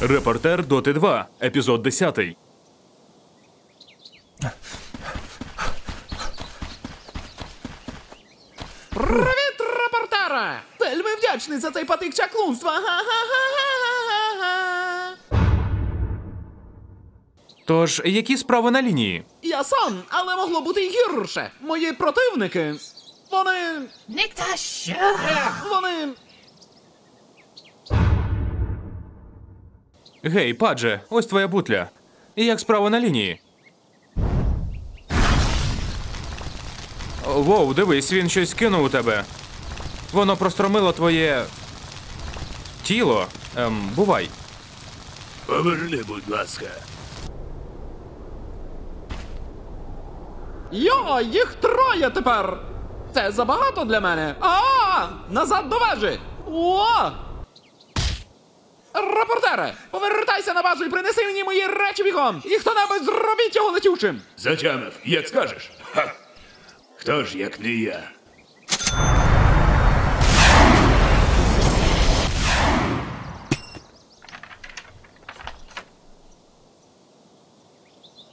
Репортер Доти 2, епізод 10. Привіт, репортере! Вельми вдячний за цей потик чаклунства. Га-га-га-га-га-га. Тож, які справи на лінії? Я сам, але могло бути й гірше. Мої противники. Вони. Е, Вони. Гей, падже, ось твоя бутля. І як справа на лінії? Воу, дивись, він щось кинув у тебе. Воно простромило твоє. тіло. Ем, бувай. Поверни, будь ласка. Йо, їх троє тепер! Це забагато для мене. А! Назад до вежі! О! Репортере, повертайся на базу і принеси мені мої речі бігом! І хто-небудь зробіть його летючим! Затямив, як скажеш. Ха. Хто ж, як не я?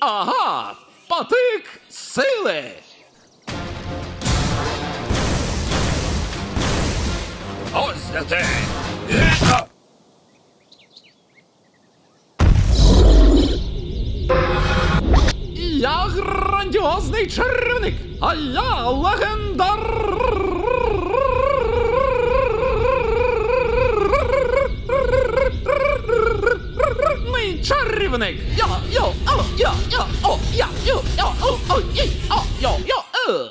Ага! Потик сили! Ось за те! Я грандіозний чарівник, а я легендар. Чарівник! Йо, йо, о, йо, йо, о, я, йо, йо, о, о, йо, о, йо, йо,